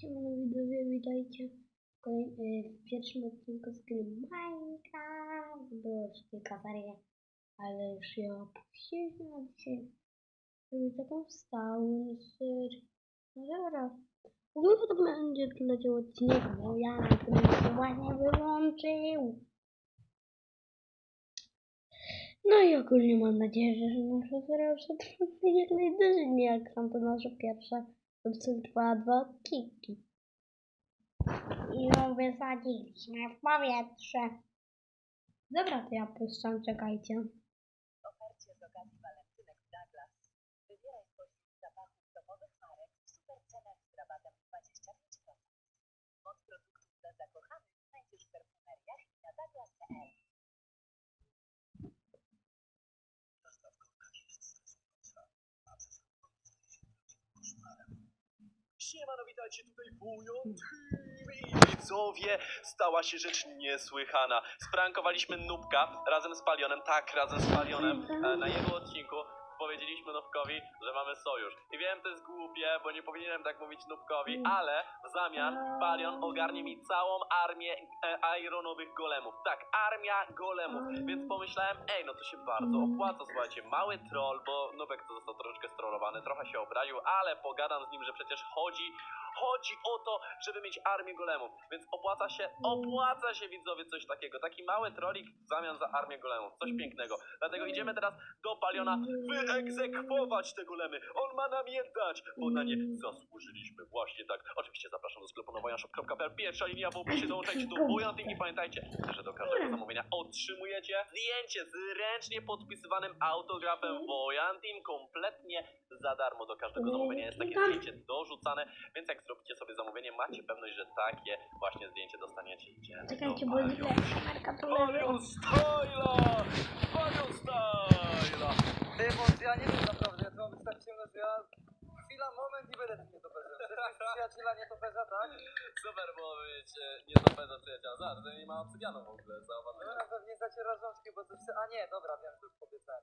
Siemano widzowie, witajcie w, kolej- y, w pierwszym odcinku z gry Minecraft. Było już kilka serii, ale już je opuściliśmy na dzisiaj. Żeby taką stałą serię. No dobra. Ogóle to będzie tu leciał odcinek, bo ja tym się właśnie wyłączył. No i ogólnie mam nadzieję, że nasza seria przetrwa jak najdłużej, jak tam to nasza pierwsza. To dwa odcinki. I ją wysadziliśmy w powietrze. Dobra, to ja puszczam, czekajcie. Siemano, witajcie tutaj wujon i widzowie, stała się rzecz niesłychana. Sprankowaliśmy Nubka razem z Palionem, tak, razem z Palionem, e, na jego odcinku. Powiedzieliśmy Nubkowi, że mamy sojusz. I wiem, to jest głupie, bo nie powinienem tak mówić Nubkowi, ale w zamian Palion ogarnie mi całą armię e, ironowych golemów. Tak, armia golemów. Więc pomyślałem, ej, no to się bardzo opłaca, słuchajcie, mały troll, bo Nubek to został troszeczkę strollowany, trochę się obraził, ale pogadam z nim, że przecież chodzi, chodzi o to, żeby mieć armię golemów, więc opłaca się, opłaca się widzowie coś takiego, taki mały trollik w zamian za armię golemów, coś pięknego. Dlatego idziemy teraz do Paliona wyegzekwować te golemy, on ma nam je dać, bo na nie zasłużyliśmy, właśnie tak. Oczywiście zapraszam do sklepu nowojanshop.pl, pierwsza linia w opisie, dołączajcie do Wojanty i pamiętajcie, że do każdego zamówienia otrzymujecie zdjęcie z ręcznie podpisywanym autografem Wojantim kompletnie za darmo. Do każdego zamówienia jest takie zdjęcie dorzucane, więc jak zrobicie sobie zamówienie, macie pewność, że takie właśnie zdjęcie dostaniecie. Idziemy Czekajcie, bo kamerka tu leży. Palion Styla! Styla! Ty, bo ja nie wiem naprawdę, ja to mam ciemno, że ja... Chwila, moment i będę mieć przyjaciela nietoperza, tak? Super było być e, nietoperza przyjaciela. Zaraz, to nie ma obsydianu w ogóle, No zauważyłem. ja pewnie zaciera rączki, bo chce... A nie, dobra, wiem, to już obiecałem.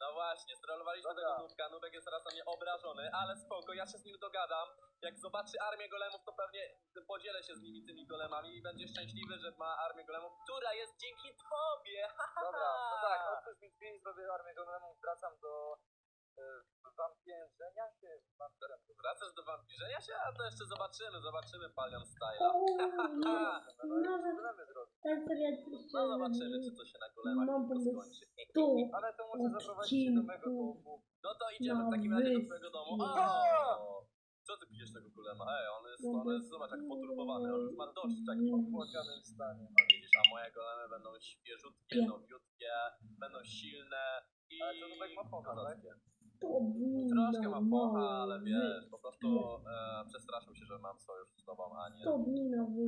No właśnie, strollowaliśmy Dobra. tego nubka, nubek jest teraz na mnie obrażony, ale spoko, ja się z nim dogadam. Jak zobaczy armię golemów, to pewnie podzielę się z nimi tymi golemami i będzie szczęśliwy, że ma armię golemów, która jest dzięki tobie! Dobra, no tak, otwórz mi drzwi, zrobię armię golemów, wracam do... Y, wampierzenia się? Wampirem. Wracasz do wampirzenia się? A to jeszcze zobaczymy, zobaczymy Palion Style. O, no, No ta seria No zobaczymy, czy to się na golemach pomysł. skończy. Ale to muszę zaprowadzić się do mego domu. No to idziemy w takim razie do twojego domu. O! Co ty pijesz tego golema? Ej, on jest, No on jest, zobacz, jak poturbowany, on już ma dość tak w opłakanym stanie. No widzisz, a moje golemy będą świeżutkie, nowiutkie, będą silne i... Ale to Nubek ma focha, tak? To Troszkę ma focha, ale wiesz, po prostu e, przestraszył się, że mam sojusz z tobą, a nie...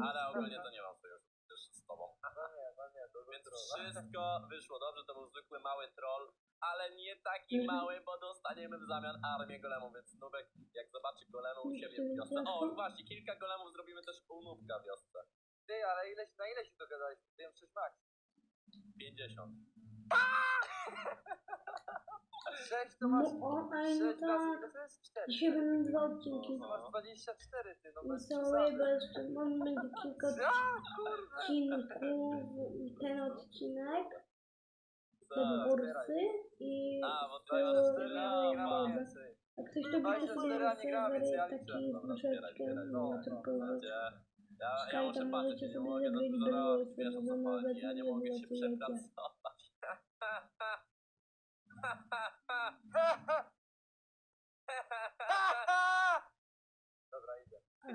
Ale ogólnie to nie mam sojuszu też z tobą. No nie, no nie, to Więc wszystko wyszło dobrze, to był zwykły mały troll, ale nie taki mały, bo dostaniemy w zamian armię golemów, więc Nubek jak zobaczy golemy u siebie w wiosce, o właśnie, kilka golemów zrobimy też u Nubka w wiosce. Ty, ale ile, na ile się dogadałeś? Wiem, 6 max. 50. 6 to masz... No, o, ale no 6 razy tak. to jest? 4. Dzisiaj będą dwa odcinki. To masz 24, ty, no bez przesady. bo jeszcze mam będzie kilka Ja, odcinków. Ten odcinek, Co? te bursy i A, bo to- masz 24, a nie no, więcej. jak ktoś lubi te 24, a nie grała serwery więcej, ja taki. Dobra, zbieraj, troszeczkę zbieraj, no? Ja, ja muszę patrzeć, możecie nie sobie mogę za wybrać dużo było, robić, wiesz o co chodzi, ja nie mogę się przepracować. Dobra, idę. Ale...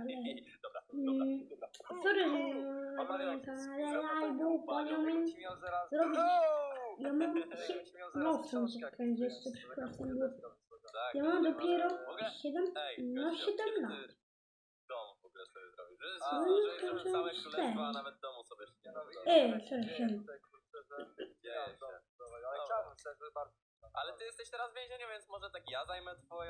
Dobra, dobra, dobra. Sorry, że nie mam... ci miał zaraz... zrobić- Ooo! Ja mam... No, kręci kupiłem, jeszcze deska wysoko. Tak, Ja mam dopiero w ogóle- 7... Ej, No Gościu, 7 kiedy lat. dom w ogóle sobie zrobisz? Że, A, że, no, że, skończyłem całe królestwo, a nawet domu sobie jeszcze nie No, widzisz, Ej, bardzo... Ale ty jesteś teraz w więzieniu, więc może tak ja zajmę twoją